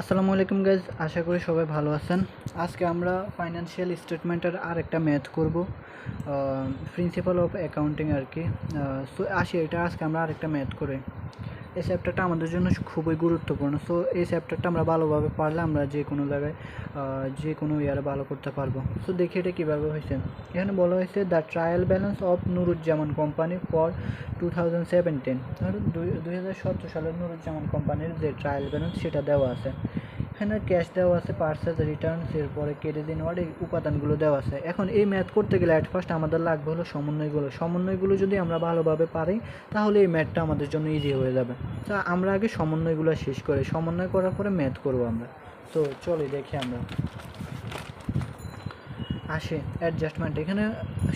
আসসালামু আলাইকুম গাইজ আশা করি সবাই ভালো আছেন। আজকে আমরা ফাইন্যান্সিয়াল স্টেটমেন্টের আর একটা ম্যাথ করব প্রিন্সিপাল অফ অ্যাকাউন্টিং আর কি। সো আসি, এটা আজকে আমরা আরেকটা ম্যাথ করে। এই চ্যাপ্টারটা আমাদের জন্য খুবই গুরুত্বপূর্ণ। সো এই চ্যাপ্টারটা আমরা ভালোভাবে পারলে আমরা যে কোনো জায়গায় যে কোনো ইয়ারে ভালো করতে পারব। সো দেখি এটা কীভাবে হয়েছে। এখানে বলা হয়েছে the trial balance of Nuruzzaman company for two thousand seventeen দুই হাজার সতেরো সালের নুরুজ্জামান কোম্পানির যে ট্রায়াল ব্যালেন্স সেটা দেওয়া আছে। এখানে ক্যাশ দেওয়া আছে পার্সেস রিটার্নস এরপরে কেটে দিন ওয়ার্ড এই উপাদানগুলো দেওয়া আছে। এখন এই ম্যাথ করতে গেলে অ্যাট ফার্স্ট আমাদের লাগবে হলো সমন্বয়গুলো। সমন্বয়গুলো যদি আমরা ভালোভাবে পারি, তাহলে এই ম্যাথটা আমাদের জন্য ইজি হয়ে যাবে। তা আমরা আগে সমন্বয়গুলো শেষ করি। সমন্বয় করার পরে ম্যাথ করব আমরা। তো চলে, দেখি আমরা। আসে অ্যাডজাস্টমেন্ট এখানে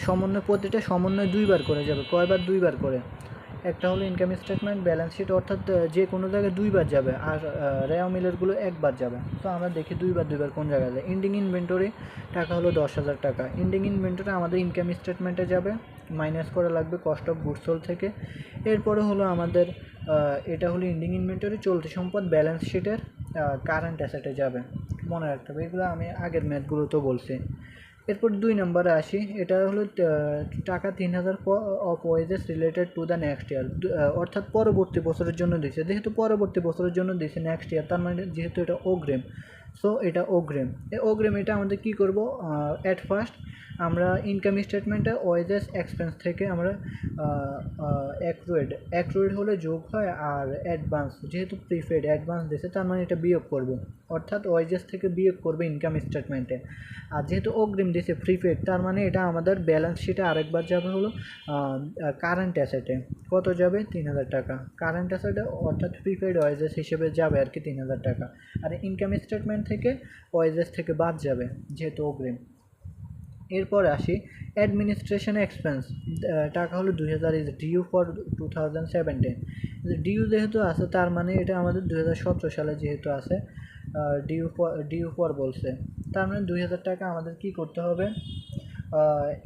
সমন্বয়, প্রতিটা সমন্বয় দুইবার করে যাবে। কয়বার? দুইবার করে। একটা হলো ইনকাম স্টেটমেন্ট ব্যালেন্স শিট অর্থাৎ যে কোনো জায়গায় দুইবার যাবে, আর রেয়া মিলেরগুলো একবার যাবে। তো আমরা দেখি দুইবার দুইবার কোন জায়গায় যায় ইন্ডিং ইনভেন্টরি টাকা হলো দশ হাজার টাকা। ইন্ডিং ইনভেন্টরি আমাদের ইনকাম স্টেটমেন্টে যাবে মাইনাস করা লাগবে কস্ট অফ গুডস সোল থেকে। এরপরে হলো আমাদের এটা হলো ইন্ডিং ইনভেন্টরি চলতি সম্পদ ব্যালেন্স শিটের কারেন্ট অ্যাসেটে যাবে। মনে রাখতে হবে, এগুলো আমি আগের ম্যাথগুলো তো বলছি। এরপর দুই নম্বরে আসি। এটা হলো টাকা তিন হাজার of wages related to the next year অর্থাৎ পরবর্তী বছরের জন্য দিছে। যেহেতু পরবর্তী বছরের জন্য দিছে নেক্সট ইয়ার তার মানে যেহেতু এটা অগ্রিম। সো এটা অগ্রিম। অগ্রিম এটা আমাদের কী করব? অ্যাট ফার্স্ট আমরা ইনকাম স্টেটমেন্টে ওয়েজেস এক্সপেন্স থেকে আমরা অ্যাক্রুয়েড অ্যাক্রুয়েড হলে যোগ হয় আর অ্যাডভান্স যেহেতু প্রিপেড অ্যাডভান্স দিয়েছে, তার মানে এটা বিয়োগ করব। অর্থাৎ ওয়েজেস থেকে বিয়োগ করবে ইনকাম স্টেটমেন্টে আর যেহেতু অগ্রিম দিয়েছে প্রিপেড তার মানে এটা আমাদের ব্যালেন্স শিটে আরেকবার যাবে হলো কারেন্ট অ্যাসেটে কত যাবে? তিন হাজার টাকা। কারেন্ট অ্যাসেটে অর্থাৎ প্রিপেড ওয়েজেস হিসেবে যাবে আর কি তিন হাজার টাকা। আর ইনকাম স্টেটমেন্ট থেকে ওয়েজেস থেকে বাদ যাবে, যেহেতু অগ্রিম। এরপর আসি অ্যাডমিনিস্ট্রেশন এক্সপেন্স টাকা হলো দুই হাজার is due for two thousand due যেহেতু আছে, তার মানে এটা আমাদের দুই হাজার সতেরো সালে যেহেতু আছে ডিউ ফর ডিউ ফর বলছে। তার মানে দুই হাজার টাকা আমাদের কি করতে হবে?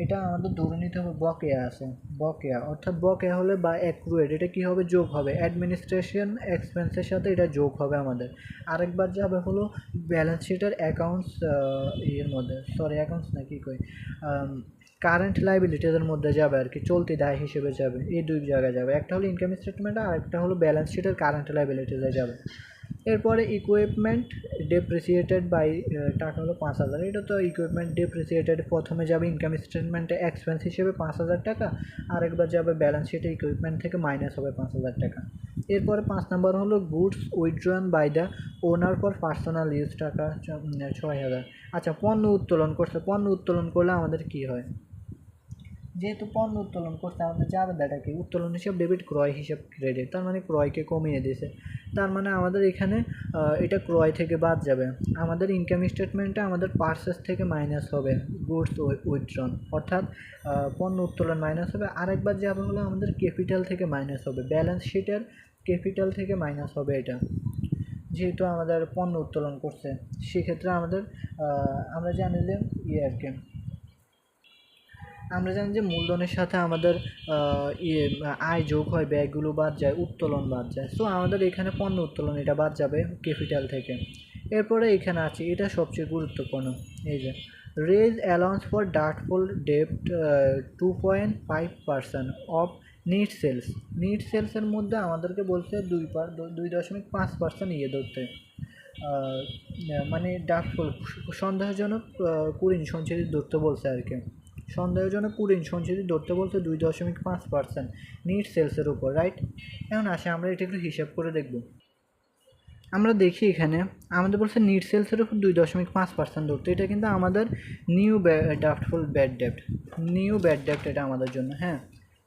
এটা আমাদের ধরে নিতে হবে বকেয়া আছে, বকেয়া। অর্থাৎ বকেয়া হলে বা অ্যাক্রুয়েট এটা কি হবে? যোগ হবে। অ্যাডমিনিস্ট্রেশন এক্সপেন্সের সাথে এটা যোগ হবে আমাদের। আরেকবার যাবে হলো ব্যালেন্স শিটের অ্যাকাউন্টস ইয়ের মধ্যে। সরি অ্যাকাউন্টস না, কি কই? কারেন্ট লাইবিলিটিজের মধ্যে যাবে আর কি, চলতি দায় হিসেবে যাবে। এই দুই জায়গায় যাবে। একটা হলো ইনকাম স্টেটমেন্ট আর একটা হলো ব্যালেন্স শিটের কারেন্ট লাইবিলিটিজে যাবে। এরপরে ইকুইপমেন্ট ডেপ্রিসিয়েটেড বাই টাকা হলো পাঁচ হাজার। এটা তো ইকুইপমেন্ট ডেপ্রিসিয়েটেড প্রথমে যাবে ইনকাম স্টেটমেন্টে এক্সপেন্স হিসেবে পাঁচ হাজার টাকা, আরেকবার যাবে ব্যালেন্স শিটে ইকুইপমেন্ট থেকে মাইনাস হবে পাঁচ হাজার টাকা। এরপরে পাঁচ নম্বর হলো goods withdrawn by the owner for personal use টাকা ছয় হাজার। আচ্ছা পণ্য উত্তোলন করছে পণ্য উত্তোলন করলে আমাদের কি হয়? যেহেতু পণ্য উত্তোলন করতে আমাদের যাবে দাটা কি উত্তোলন হিসাব ডেবিট ক্রয় হিসাব ক্রেডিট তার মানে ক্রয়কে কমিয়ে দিয়েছে। তার মানে আমাদের এখানে এটা ক্রয় থেকে বাদ যাবে। আমাদের ইনকাম স্টেটমেন্টে আমাদের পার্সেস থেকে মাইনাস হবে গুডস উইথড্রন অর্থাৎ পণ্য উত্তোলন মাইনাস হবে। আরেকবার যাবে হলো আমাদের ক্যাপিটাল থেকে মাইনাস হবে ব্যালেন্স শিটের ক্যাপিটাল থেকে মাইনাস হবে এটা। যেহেতু আমাদের পণ্য উত্তোলন করছে, সেক্ষেত্রে আমাদের আমরা জানি যে ইয়ে আর কি আমরা জানি যে মূলধনের সাথে আমাদের ইয়ে আয় যোগ হয় ব্যয়গুলো বাদ যায়, উত্তোলন বাদ যায়। সো আমাদের এখানে পণ্য উত্তোলন এটা বাদ যাবে ক্যাপিটাল থেকে। এরপরে এখানে আছে, এটা সবচেয়ে গুরুত্বপূর্ণ। এই যে raise allowance for doubtful ডেপ্ট two point five percent of net sales net সেলসের মধ্যে আমাদেরকে বলছে দুই পার দুই দশমিক পাঁচ পার্সেন্ট ইয়ে ধরতে। মানে ডার্টফুল সন্দেহজনক কুড়ি সঞ্চিত ধরতে বলছে আর কি। সন্দেহজনক কুড়িন সঞ্চিত ধরতে বলতে দুই দশমিক পাঁচ পার্সেন্ট নিট সেলসের উপর রাইট এখন আসে আমরা এটা একটু হিসাব করে দেখব। আমরা দেখি এখানে, আমাদের বলছে নিট সেলসের উপর দুই দশমিক পাঁচ পার্সেন্ট ধরতে এটা কিন্তু আমাদের নিউ ডাফটফুল ব্যাড ডেপ্ট, নিউ ব্যাড ডেপ্ট এটা আমাদের জন্য হ্যাঁ?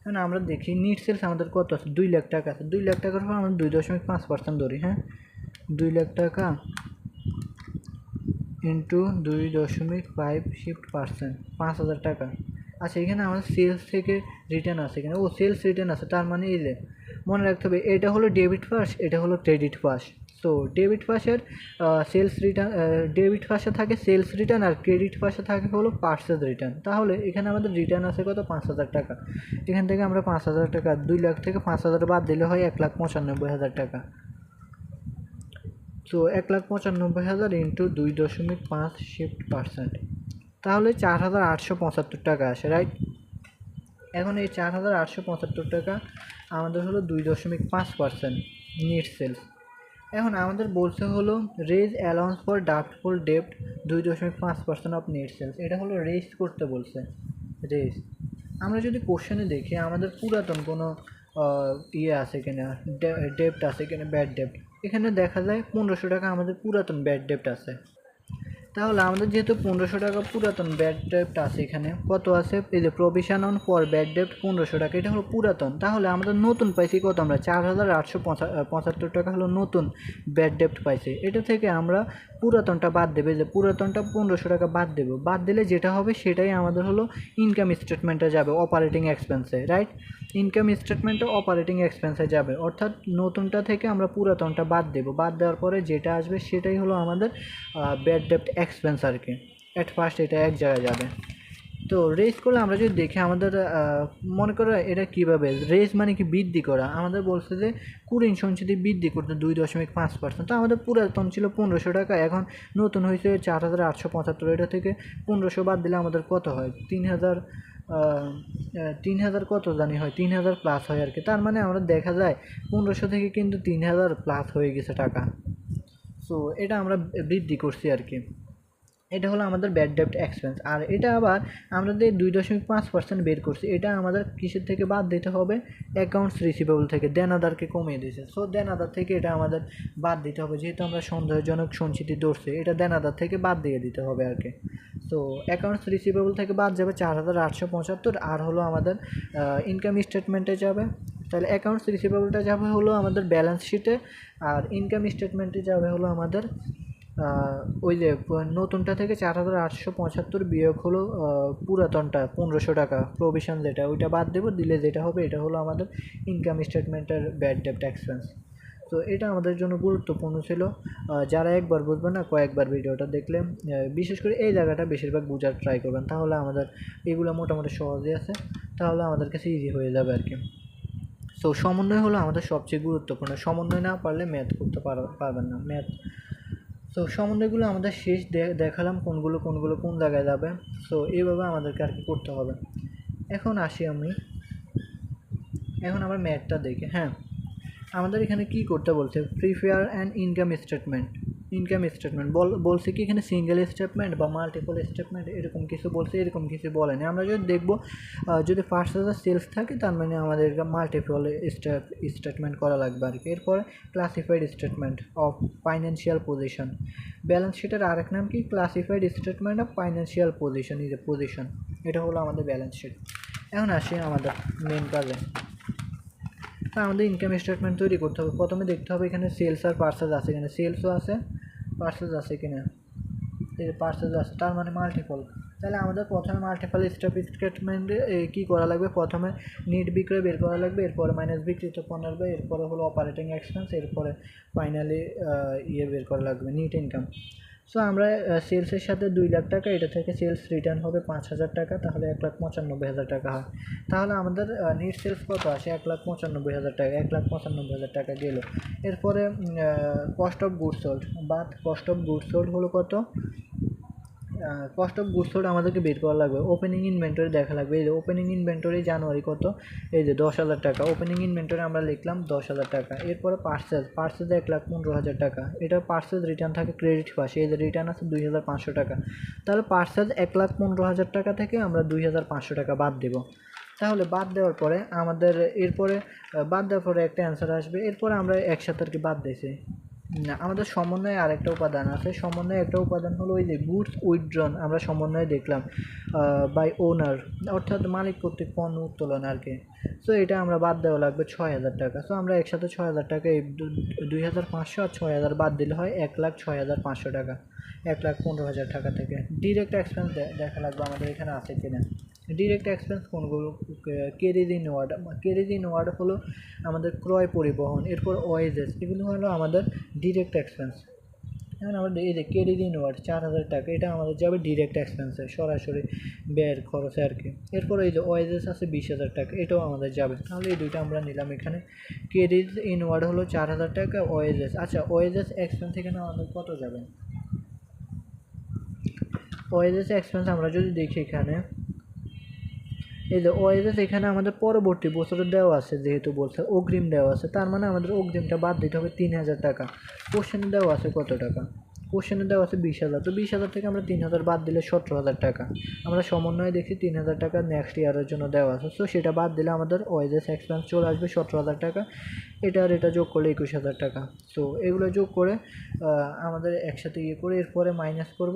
এখন আমরা দেখি নিট সেলস আমাদের কত আছে? দুই লাখ টাকা আছে, দুই লাখ টাকার উপর আমরা দুই দশমিক পাঁচ পার্সেন্ট ধরি হ্যাঁ? দুই লাখ টাকা ইন্টু দুই দশমিক ফাইভ শিফট পার্সেন্ট পাঁচ হাজার টাকা। আচ্ছা এখানে আমাদের সেলস থেকে রিটার্ন আছে এখানে। ও সেলস রিটার্ন আছে, তার মানে এই যে, মনে রাখতে হবে, এটা হলো ডেবিট পাস এটা হলো ক্রেডিট পাস তো ডেবিট পাসের সেলস রিটার্ন ডেবিট পাসে থাকে সেলস রিটার্ন আর ক্রেডিট পাসে থাকে হলো পার্সেস রিটার্ন তাহলে এখানে আমাদের রিটার্ন আছে কত? পাঁচ হাজার টাকা। এখান থেকে আমরা পাঁচ হাজার টাকা, দুই লাখ থেকে পাঁচ হাজার বাদ দিলে হয় এক লাখ পঁচানব্বই হাজার টাকা। তো এক লাখ পঁচানব্বই হাজার ইন্টু দুই দশমিক পাঁচ শিফট পার্সেন্ট তাহলে চার হাজার আটশো পঁচাত্তর টাকা আসে রাইট এখন এই চার হাজার আটশো পঁচাত্তর টাকা আমাদের হলো দুই দশমিক পাঁচ পার্সেন্ট নেট সেলস এখন আমাদের বলছে হলো রেজ অ্যালাউন্স ফর ডাক্টফুল ডেপ্ট দুই দশমিক পাঁচ পার্সেন্ট অফ নেট সেলস এটা হলো রেজ করতে বলছে রেজ আমরা যদি কোশ্চেনে দেখি, আমাদের পুরাতন কোনো ইয়ে আছে কিনা ডেপ্ট আছে কিনা ব্যাড ডেপ্ট এখানে দেখা যায় পনেরোশো টাকা আমাদের পুরাতন ব্যাড ডেপ্ট আছে। তাহলে আমাদের যেহেতু পনেরোশো টাকা পুরাতন ব্যাড ডেপ্ট আছে এখানে, কত আছে? এই যে প্রভিশন অন ফর ব্যাড ডেপ্ট পনেরোশো টাকা, এটা হলো পুরাতন। তাহলে আমাদের নতুন পাইছি কত আমরা? চার হাজার আটশো পঁচাত্তর টাকা হলো নতুন ব্যাড ডেপ্ট পাইছি। এটা থেকে আমরা পুরাতনটা বাদ দেবে, যে পুরাতনটা পনেরোশো টাকা বাদ দেবো। বাদ দিলে যেটা হবে সেটাই আমাদের হলো ইনকাম স্টেটমেন্টে যাবে অপারেটিং এক্সপেন্সে রাইট ইনকাম স্টেটমেন্টে অপারেটিং এক্সপেন্সে যাবে। অর্থাৎ নতুনটা থেকে আমরা পুরাতনটা বাদ দেবো। বাদ দেওয়ার পরে যেটা আসবে সেটাই হলো আমাদের ব্যাড ডেপ্ট এক্সপেন্স আর কি। অ্যাট ফার্স্ট এটা এক জায়গায় যাবে। তো রেস করলে আমরা যদি দেখি আমাদের মনে করো এটা কীভাবে? রেস মানে কি বৃদ্ধি করা? আমাদের বলছে যে কুড়িন সঞ্চিতি বৃদ্ধি করতে দুই দশমিক পাঁচ পার্সেন্ট তো আমাদের পুরাতন ছিল পনেরোশো টাকা, এখন নতুন হয়েছে চার হাজার আটশো পঁচাত্তর। এটা থেকে পনেরোশো বাদ দিলে আমাদের কত হয়? তিন হাজার তিন হাজার কত জানি হয়? তিন হাজার প্লাস হয় আর কি। তার মানে আমরা দেখা যায় পনেরোশো থেকে কিন্তু তিন হাজার প্লাস হয়ে গেছে টাকা। সো এটা আমরা বৃদ্ধি করছি আর কি। এটা হলো আমাদের ব্যাড ডেপ্ট এক্সপেন্স আর এটা আবার আমরা যে দুই দশমিক পাঁচ পার্সেন্ট বের করছি, এটা আমাদের কিসের থেকে বাদ দিতে হবে? অ্যাকাউন্টস রিসিভেবল থেকে দেনাদারকে কমিয়ে দিয়েছে। সো দেনাদার থেকে এটা আমাদের বাদ দিতে হবে। যেহেতু আমরা সন্দেহজনক সঞ্চিতি ধরছি, এটা দেনাদার থেকে বাদ দিয়ে দিতে হবে আর কি। তো অ্যাকাউন্টস রিসিভেবল থেকে বাদ যাবে চার হাজার আটশো পঁচাত্তর, আর হলো আমাদের ইনকাম স্টেটমেন্টে যাবে। তাহলে অ্যাকাউন্টস রিসিভেবলটা যাবে হলো আমাদের ব্যালেন্স শিটে আর ইনকাম স্টেটমেন্টে যাবে হলো আমাদের ওই যে নতুনটা থেকে চার হাজার আটশো পঁচাত্তর বিয়োগ হলো পুরাতনটা, পনেরোশো টাকা প্রভিশন যেটা, ওইটা বাদ দেবো, দিলে যেটা হবে, এটা হলো আমাদের ইনকাম স্টেটমেন্টের ব্যাড ডেপ্ট এক্সপেন্স তো এটা আমাদের জন্য গুরুত্বপূর্ণ ছিল। যারা একবার বুঝবেন না, কয়েকবার ভিডিওটা দেখলে বিশেষ করে এই জায়গাটা বেশিরভাগ বোঝার ট্রাই করবেন। তাহলে আমাদের এগুলো মোটামুটি সহজে আছে, তাহলে আমাদের কাছে ইজি হয়ে যাবে আর কি। সো সমন্বয় হলো আমাদের সবচেয়ে গুরুত্বপূর্ণ। সমন্বয় না পারলে ম্যাথ করতে পার- পারবেন না। ম্যাথ তো সমন্বয়গুলো আমাদের শেষ দেখালাম কোনগুলো কোনগুলো কোন জায়গায় যাবে। সো এইভাবে আমাদেরকে আর কি করতে হবে। এখন আসি আমি। এখন আমার ম্যাথটা দেখে। হ্যাঁ। আমাদের এখানে কি করতে বলছে? Prepare and income statement income statement বল, বলছে কি এখানে সিঙ্গেল স্টেটমেন্ট বা মাল্টিপল স্টেটমেন্ট এরকম কিছু বলছে, এরকম কিছু বলেনি আমরা যদি দেখব যদি ফার্স্ট হাজার সেলস থাকে, তার মানে আমাদের মাল্টিপল স্টেটমেন্ট করা লাগবে আর কি। এরপরে classified statement of financial position balance শিটের আরেক নাম কি? Classified statement of financial position is a position এটা হলো আমাদের ব্যালেন্স শিট এখন আসি আমাদের মেন কাজে। তা আমাদের ইনকাম স্টেটমেন্ট তৈরি করতে হবে। প্রথমে দেখতে হবে এখানে সেলস আর পার্সেস আছে। এখানে সেলসও আছে পার্সেস আছে কিনা? এই পার্সেস আছে, তার মানে মাল্টিপল তাহলে আমাদের প্রথমে মাল্টিপল স্টপ স্টেটমেন্টে কী করা লাগবে? প্রথমে নিট বিক্রয় বের করা লাগবে, এরপরে মাইনাস বিক্রিত পণ্যের ব্যয় এরপরে হলো অপারেটিং এক্সপেন্স এরপরে ফাইনালি ইয়ে বের করা লাগবে নিট ইনকাম সো আমরা সেলসের সাথে দুই লাখ টাকা, এটা থেকে সেলস রিটার্ন হবে পাঁচ হাজার টাকা, তাহলে এক লাখ পঁচানব্বই হাজার টাকা হয়। তাহলে আমাদের নিট সেলস কত আসে? এক লাখ পঁচানব্বই হাজার টাকা, এক লাখ পঁচানব্বই হাজার টাকা গেল। এরপরে কস্ট অফ গুড সোল্ড বাদ কস্ট অফ গুড সোল্ড হলো কত? কস্ট অফ গুড সোল্ড আমাদেরকে বের করা লাগবে। ওপেনিং ইনভেন্টরি দেখা লাগবে। এই যে ওপেনিং ইনভেন্টরি জানুয়ারি কত? এই যে দশ হাজার টাকা। ওপেনিং ইনভেন্টরি আমরা লিখলাম দশ হাজার টাকা। এরপরে পার্সেল পার্সেল এক লাখ পনেরো হাজার টাকা। এটা পার্সেল রিটার্ন থাকে ক্রেডিট পাশে এই যে রিটার্ন আছে দুই হাজার পাঁচশো টাকা। তাহলে পার্সেল এক লাখ পনেরো হাজার টাকা থেকে আমরা দুই হাজার পাঁচশো টাকা বাদ দেবো। তাহলে বাদ দেওয়ার পরে আমাদের, এরপরে বাদ দেওয়ার পরে একটা অ্যান্সার আসবে। এরপরে আমরা একসাথে আর কি বাদ দিয়েছি। আমাদের সমন্বয়ে আরেকটা উপাদান আছে। সমন্বয়ে একটা উপাদান হলো ওই যে গুডস উইথড্রন, আমরা সমন্বয়ে দেখলাম বাই ওনার অর্থাৎ মালিক কর্তৃক পণ্য উত্তোলন আর কি। সো এটা আমরা বাদ দেওয়া লাগবে ছয় হাজার টাকা। সো আমরা একসাথে ছয় হাজার টাকা, এই দুই হাজার পাঁচশো আর ছয় হাজার বাদ দিলে হয় এক লাখ ছয় হাজার পাঁচশো টাকা, এক লাখ পনেরো হাজার টাকা থেকে। ডিরেক্ট এক্সপেন্স দেখা লাগবে আমাদের এখানে আছে কিনা। ডিরেক্ট এক্সপেন্স কোনগুলো ইন ওয়ার্ড ইন ওয়ার্ড হলো আমাদের ক্রয় পরিবহন, এরপর ওয়েজেস এগুলো হলো আমাদের ডিরেক্ট এক্সপেন্স এখন আমাদের এই যে ক্রেডিট ইনওয়ার্ড চার হাজার টাকা, এটা আমাদের যাবে ডিরেক্ট এক্সপেন্সে সরাসরি ব্যয়ের খরচে আর কি। এরপরে এই যে ওয়াইজেস আছে বিশ হাজার টাকা, এটাও আমাদের যাবে। তাহলে এই দুইটা আমরা নিলাম এখানে। ক্রেডিট ইনওয়ার্ড হলো চার হাজার টাকা ওয়াইজেস আচ্ছা ওয়েজেস এক্সপেন্স এখানে আমাদের কত যাবে? ওয়েজেস এক্সপেন্স আমরা যদি দেখি এখানে এই যে ওয়েজেস এখানে আমাদের পরবর্তী বছরে দেওয়া আছে যেহেতু বলছে, অগ্রিম দেওয়া আছে, তার মানে আমাদের অগ্রিমটা বাদ দিতে হবে তিন হাজার টাকা। কোশ্চেন দেওয়া আছে কত টাকা? কোশ্চেনে দেওয়া আছে বিশ হাজার। তো বিশ হাজার থেকে আমরা তিন হাজার বাদ দিলে সতেরো হাজার টাকা। আমরা সমন্বয়ে দেখি তিন হাজার টাকা নেক্সট ইয়ারের জন্য দেওয়া আছে। সো সেটা বাদ দিলে আমাদের ওয়েজেস এক্সপেন্স চলে আসবে সতেরো হাজার টাকা। এটা আর এটা যোগ করলে একুশ হাজার টাকা। সো এগুলো যোগ করে আমাদের একসাথে ইয়ে করে এরপরে মাইনাস করব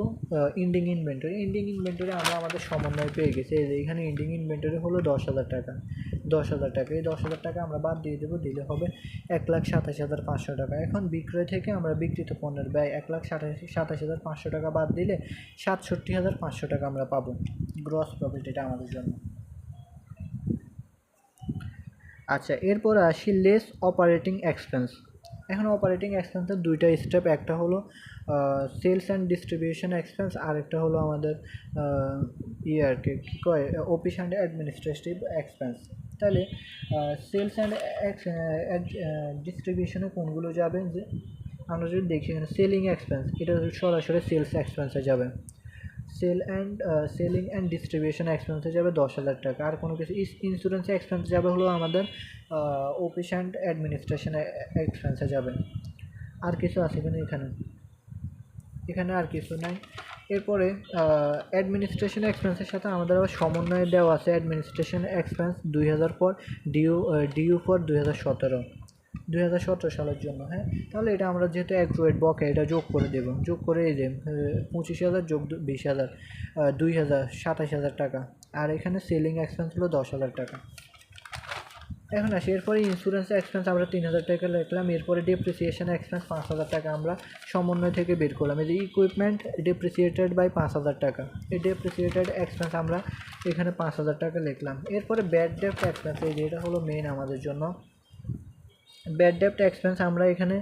ইন্ডিং ইনভেন্টরি ইন্ডিং ইনভেন্টরি আমরা আমাদের সমন্বয় পেয়ে গেছি। এই যে এখানে ইন্ডিং ইনভেন্টরি হলো দশ হাজার টাকা। দশ হাজার টাকা। এই দশ হাজার টাকা আমরা বাদ দিয়ে দেবো। দিলে হবে এক লাখ সাতাশ হাজার পাঁচশো টাকা। এখন বিক্রয় থেকে আমরা বিক্রিত পণ্যের ব্যয় এক লাখ সাতাশ সাতাশ হাজার পাঁচশো টাকা বাদ দিলে সাতষট্টি হাজার পাঁচশো টাকা আমরা পাবো গ্রস প্রফিট এটা আমাদের জন্য। আচ্ছা এরপর আসি লেস অপারেটিং এক্সপেন্স এখন অপারেটিং এক্সপেন্সের দুইটা স্টেপ একটা হলো সেলস অ্যান্ড ডিস্ট্রিবিউশন এক্সপেন্স আর একটা হলো আমাদের ইয়ে আর কি, কী কয় অফিস অ্যান্ড অ্যাডমিনিস্ট্রেটিভ এক্সপেন্স তাহলে সেলস অ্যান্ড ডিস্ট্রিবিউশনে কোনগুলো যাবে? যে আমরা যদি দেখি এখানে সেলিং এক্সপেন্স এটা সরাসরি সেলস এক্সপেন্সে যাবে। Sell and selling and distribution এক্সপেন্সে যাবে দশ হাজার টাকা। আর কোনো কিছু ইন্স্যুরেন্স এক্সপেন্স যাবে হলো আমাদের অফিস অ্যান্ড অ্যাডমিনিস্ট্রেশন এক্সপেন্সে যাবে। আর কিছু আছে কিনা এখানে। এখানে আর কিছু নাই। এরপরে অ্যাডমিনিস্ট্রেশন এক্সপেন্সের সাথে আমাদের আবার সমন্বয় দেওয়া আছে। অ্যাডমিনিস্ট্রেশন এক্সপেন্স দুই হাজার পর ডিউ ডিউ ফর দুই হাজার সতেরো। দুই হাজার সতেরো সালের জন্য হ্যাঁ? তাহলে এটা আমরা যেহেতু অ্যাক্রুয়েট বকে এটা যোগ করে দেব, যোগ করে এই যে পঁচিশ হাজার যোগ বিশ হাজার দুই হাজার, সাতাশ হাজার টাকা। আর এখানে সেলিং এক্সপেন্স হলো দশ হাজার টাকা। এখন আসি, এরপরে ইন্স্যুরেন্স এক্সপেন্স আমরা তিন হাজার টাকা লিখলাম, এরপরে ডেপ্রিসিয়েশন এক্সপেন্স পাঁচ হাজার টাকা আমরা সমন্বয় থেকে বের করলাম। এই যে ইকুইপমেন্ট ডেপ্রিসিয়েটেড বাই পাঁচ হাজার টাকা। এই ডেপ্রিসিয়েটেড এক্সপেন্স আমরা এখানে পাঁচ হাজার টাকা লিখলাম। এরপরে ব্যাড ডেপ্ট এক্সপেন্স এই যে এটা হলো মেন আমাদের জন্য। ব্যাড ডেপ্ট এক্সপেন্স আমরা এখানে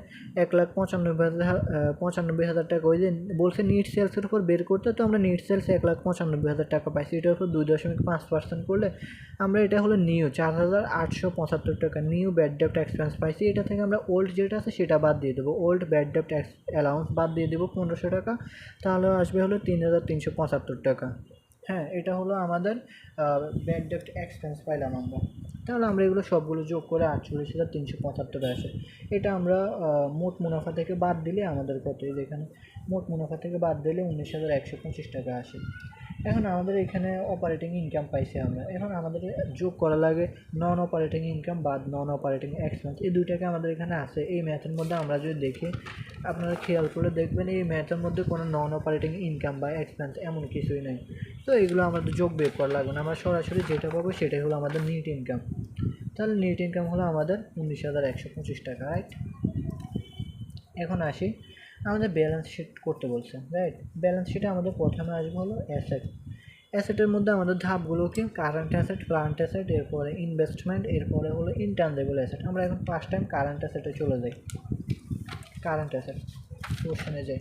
এক লাখ পঁচানব্বই হাজার পঁচানব্বই হাজার টাকা ওই যে বলছে নিট সেলসের উপর বের করতে, তো আমরা নিট সেলস এক লাখ পঁচানব্বই হাজার টাকা পাইছি। এটার উপর দুই দশমিক পাঁচ পার্সেন্ট করলে আমরা এটা হলো নিউ চার হাজার আটশো পঁচাত্তর টাকা নিউ ব্যাড ডেপ্ট এক্সপেন্স পাইছি। এটা থেকে আমরা ওল্ড যেটা আছে সেটা বাদ দিয়ে দেবো। ওল্ড ব্যাড ডেপ্ট অ্যালাউন্স বাদ দিয়ে দেবো পনেরোশো টাকা। তাহলে আসবে হলো তিন হাজার তিনশো পঁচাত্তর টাকা। হ্যাঁ এটা হলো আমাদের ব্যাড ডেপ্ট এক্সপেন্স পাইলাম আমরা। তাহলে আমরা এগুলো সবগুলো যোগ করে আটচল্লিশ হাজার তিনশো পঁচাত্তর আসে এটা আমরা মোট মুনাফা থেকে বাদ দিলে আমাদের কত? যেখানে মোট মুনাফা থেকে বাদ দিলে উনিশ হাজার একশো পঁচিশ টাকা আসে। এখন আমাদের এখানে অপারেটিং ইনকাম পাইছি আমরা। এখন আমাদের যোগ করা লাগে নন অপারেটিং ইনকাম বাদ নন অপারেটিং এক্সপেন্স এই দুইটাকে আমাদের এখানে আছে। এই ম্যাথের মধ্যে আমরা যদি দেখি, আপনারা খেয়াল করে দেখবেন এই ম্যাথের মধ্যে কোনো নন অপারেটিং ইনকাম বা এক্সপেন্স এমন কিছুই নেই। তো এগুলো আমাদের যোগ বের করা লাগবে না। আমরা সরাসরি যেটা পাবো সেটাই হলো আমাদের নিট ইনকাম তাহলে নেট ইনকাম হলো আমাদের উনিশ হাজার একশো পঁচিশ টাকা রাইট এখন আসি। আমাদের ব্যালেন্স শিট করতে বলছে রাইট ব্যালেন্স শিটে আমাদের প্রথমে আসবে হলো অ্যাসেট অ্যাসেটের মধ্যে আমাদের ধাপগুলো কি? কারেন্ট অ্যাসেট প্লান্ট অ্যাসেট এরপরে ইনভেস্টমেন্ট এরপরে হলো ইনট্যান্ডেবল অ্যাসেট আমরা এখন ফার্স্ট টাইম কারেন্ট অ্যাসেটে চলে যাই। কারেন্ট অ্যাসেট কোশ্চেনে যাই।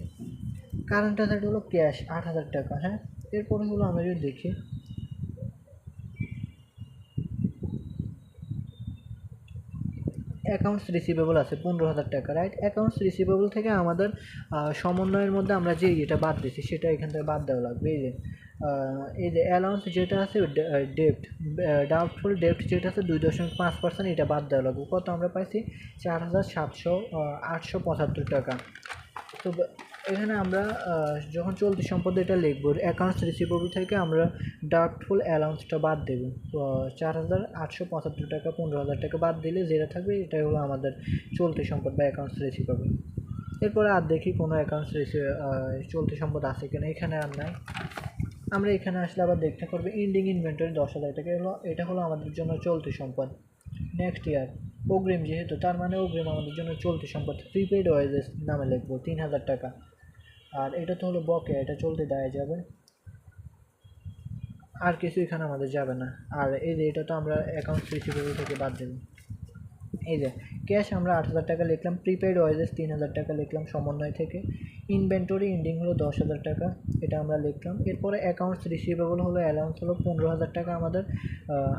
কারেন্ট অ্যাসেট হলো ক্যাশ আট হাজার টাকা হ্যাঁ? এরপরে হলো আমরা যদি দেখি অ্যাকাউন্টস রিসিভেবল আছে, পনেরো হাজার টাকা রাইট অ্যাকাউন্টস রিসিভেবল থেকে আমাদের সমন্বয়ের মধ্যে আমরা যে এটা বাদ দিয়েছি, সেটা এখান থেকে বাদ দেওয়া লাগবে। এই যে এই যে অ্যালাউন্স যেটা আছে ডেপ্ট ডাউটফুল ডেপ্ট যেটা আছে, দুই দশমিক পাঁচ পার্সেন্ট এটা বাদ দেওয়া লাগবে। কত আমরা পাইছি? চার হাজার সাতশো আটশো পঁচাত্তর টাকা। তো এখানে আমরা যখন চলতি সম্পদ এটা লিখব অ্যাকাউন্টস রিসিভেবল থেকে আমরা ডাউটফুল অ্যালাউন্সটা বাদ দেবো। চার হাজার আটশো পঁচাত্তর টাকা, পনেরো হাজার টাকা বাদ দিলে যেটা থাকবে এটাই হলো আমাদের চলতি সম্পদ বা অ্যাকাউন্টস রিসিভেবল এরপরে আর দেখি কোনো অ্যাকাউন্টস চলতি সম্পদ আছে কিনা, এখানে আর নাই। আমরা এখানে আসলে আবার দেখতে পারব ইন্ডিং ইনভেন্টরি দশ হাজার টাকা হলো এটা হলো আমাদের জন্য চলতি সম্পদ। নেক্সট ইয়ার অগ্রিম যেহেতু, তার মানে অগ্রিম আমাদের জন্য চলতি সম্পদ প্রিপেড ওয়াইজেস নামে লিখব, তিন হাজার টাকা। আর এটা তো হলো বকে, এটা চলতে দেওয়া যাবে। আর কিছু এখানে আমাদের যাবে না। আর এই যে এটা তো আমরা অ্যাকাউন্ট থেকে বাদ দেব। এই যে ক্যাশ আমরা আট হাজার টাকা লিখলাম প্রিপেড ওয়াইজেস তিন হাজার টাকা লিখলাম সমন্বয় থেকে ইনভেন্টরি এন্ডিং হলো দশ হাজার টাকা, এটা আমরা লিখলাম। এরপরে অ্যাকাউন্টস রিসিভেবল হলো অ্যালাউন্স হলো পনেরো হাজার টাকা আমাদের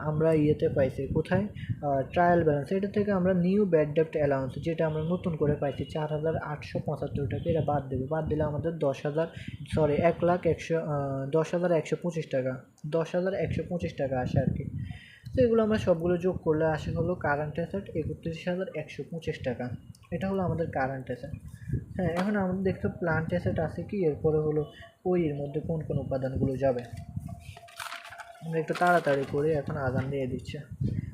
আমরা ইয়েতে পাইছি, কোথায়? ট্রায়াল ব্যালেন্স এটা থেকে আমরা নিউ ব্যাড ডেপ্ট অ্যালাউন্স যেটা আমরা নতুন করে পাইছি, চার হাজার আটশো পঁচাত্তর টাকা, এটা বাদ দেবে। বাদ দিলে আমাদের দশ হাজার সরি এক লাখ একশো দশ হাজার একশো পঁচিশ টাকা, দশ হাজার একশো পঁচিশ টাকা আসে আর কি। তো এগুলো আমরা সবগুলো যোগ করলে আসে হলো কারেন্ট অ্যাসেট একত্রিশ হাজার একশো পঁচিশ টাকা। এটা হলো আমাদের কারেন্ট অ্যাসেট হ্যাঁ এখন আমাদের দেখতে প্লান্ট অ্যাসেট আছে কি, এরপরে হলো ওই এর মধ্যে কোন কোন উপাদানগুলো যাবে। আমরা একটু তাড়াতাড়ি করে এখন আজান দিয়ে দিচ্ছে।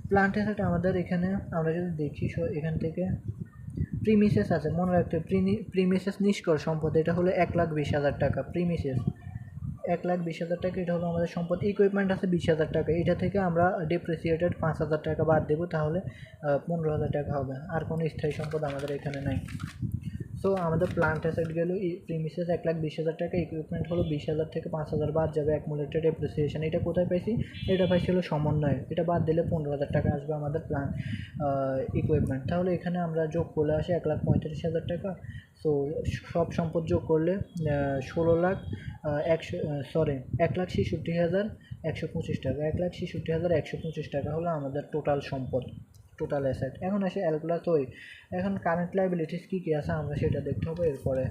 প্লান্ট অ্যাসেট আমাদের এখানে, আমরা যদি দেখি এখান থেকে প্রিমিসেস আছে, মনে রাখতে প্রিমিসেস নিষ্কর সম্পদ, এটা হলো এক লাখ বিশ হাজার টাকা প্রিমিসেস এক লাখ বিশ হাজার টাকা, এটা হলো আমাদের সম্পদ। ইকুইপমেন্ট আছে বিশ হাজার টাকা। এটা থেকে আমরা ডিপ্রিসিয়েটেড পাঁচ হাজার টাকা বাদ দেবো, তাহলে পনেরো হাজার টাকা হবে। আর কোনো স্থায়ী সম্পদ আমাদের এখানে নাই। সো আমাদের প্লান্ট অ্যাসেট গেল প্রিমিসেস এক লাখ বিশ হাজার টাকা ইকুইপমেন্ট হলো বিশ হাজার থেকে পাঁচ হাজার বাদ যাবে অ্যাকুমুলেটেড ডেপ্রিসিয়েশন এটা কোথায় পাইছি? এটা পাইছি হলো সমন্বয়। এটা বাদ দিলে পনেরো হাজার টাকা আসবে আমাদের প্লান ইকুইপমেন্ট তাহলে এখানে আমরা যোগ করলে আসে এক লাখ পঁয়ত্রিশ হাজার টাকা। সো সব সম্পদ যোগ করলে ষোলো লাখ একশো সরি এক লাখ ছেষট্টি হাজার একশো পঁচিশ টাকা। এক লাখ ছেষট্টি হাজার একশো পঁচিশ টাকা হলো আমাদের টোটাল সম্পদ। টোটাল অ্যাসেট এখন আসে ওই। এখন কারেন্ট লাইবিলিটিস কী কী আছে আমরা সেটা দেখতে হবে, এরপরে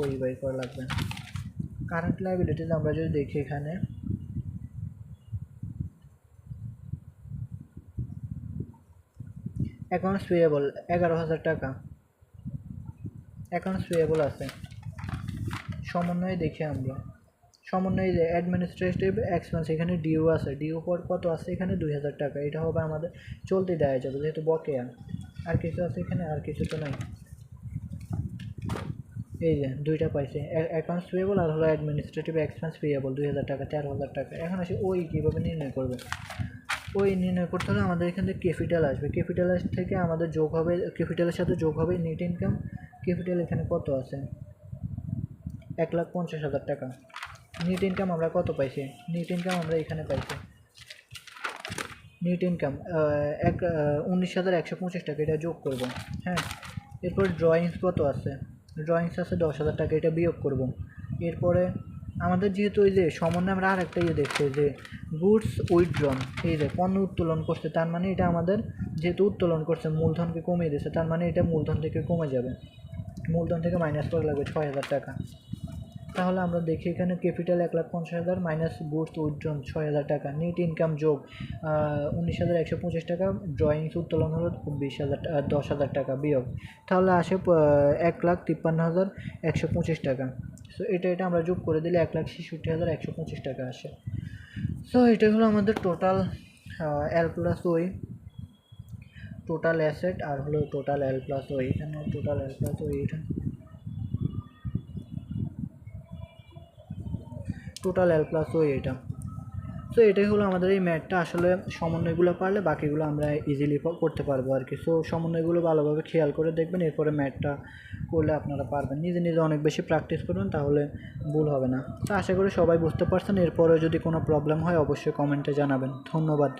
ওই বাই করা লাগবে। কারেন্ট লাইবিলিটিস আমরা যদি দেখি এখানে। অ্যাকাউন্টস পেয়েবল এগারো হাজার টাকা। অ্যাকাউন্টস পেয়েবল আছে। সমন্বয়ে দেখি আমরা। সমন্বয়ে যে অ্যাডমিনিস্ট্রেটিভ এক্সপেন্স এখানে ডিউ আছে। ডিউ পর কত আছে? এখানে দুই হাজার টাকা। এটা হবে আমাদের চলতে দেওয়া যাবে যেহেতু বকেয়া। আর কিছু আছে এখানে? আর কিছু তো নাই। এই যে, দুইটা পাইছে। অ্যাকাউন্টস পেয়েবল আর হলো অ্যাডমিনিস্ট্রেটিভ এক্সপেন্স পেয়েবল দুই হাজার টাকা তেরো হাজার টাকা। এখন আসে ওই কীভাবে নির্ণয় করবে? ওই নির্ণয় করতে হলে আমাদের এখান থেকে ক্যাপিটাল আসবে। ক্যাপিটাল থেকে আমাদের যোগ হবে ক্যাপিটালের সাথে যোগ হবে নেট ইনকাম ক্যাপিটাল এখানে কত আছে? এক লাখ পঞ্চাশ হাজার টাকা। নেট ইনকাম আমরা কত পাইছি? নেট ইনকাম আমরা এখানে পাইছি। নেট ইনকাম এক উনিশ হাজার একশো পঁচিশ টাকা, এটা যোগ করব। হ্যাঁ? এরপর ড্রয়িংস কত আছে? ড্রয়িংস আছে দশ হাজার টাকা, এটা বিয়োগ করব। এরপরে আমাদের যেহেতু ওই যে সমন্বয়ে আমরা আর একটা ইয়ে দেখছি, যে গুডস উইথড্রন এই যে পণ্য উত্তোলন করছে, তার মানে এটা আমাদের যেহেতু উত্তোলন করছে, মূলধনকে কমিয়ে দিয়েছে তার মানে এটা মূলধন থেকে কমে যাবে। মূলধন থেকে মাইনাস করা লাগবে ছয় হাজার টাকা। তাহলে আমরা দেখি এখানে ক্যাপিটাল এক লাখ পঞ্চাশ হাজার মাইনাস গুডস উইথড্রন ছয় হাজার টাকা নেট ইনকাম যোগ উনিশ হাজার একশো পঁচিশ টাকা ড্রয়িংস উত্তোলন হলো বিশ হাজার দশ হাজার টাকা বিয়োগ। তাহলে আসে এক লাখ তিপ্পান্ন হাজার একশো পঁচিশ টাকা। সো এটা এটা আমরা যোগ করে দিলে এক লাখ ছেষট্টি হাজার একশো পঁচিশ টাকা আসে। সো এটা হলো আমাদের টোটাল এল প্লাস ওই টোটাল অ্যাসেট আর হলো টোটাল এল প্লাস ওই এখানে টোটাল এল প্লাস ওই এটা টোটাল এল প্লাস ওই এটা। সো এটাই হলো আমাদের এই ম্যাথটা আসলে সমন্বয়গুলো পারলে বাকিগুলো আমরা ইজিলি করতে পারব আর কি। সো সমন্বয়গুলো ভালোভাবে খেয়াল করে দেখবেন, এরপরে ম্যাথটা করলে আপনারা পারবেন। নিজে নিজে অনেক বেশি প্র্যাকটিস করবেন, তাহলে ভুল হবে না। তো আশা করি সবাই বুঝতে পারছেন। এরপরে যদি কোনো প্রবলেম হয়, অবশ্যই কমেন্টে জানাবেন। ধন্যবাদ।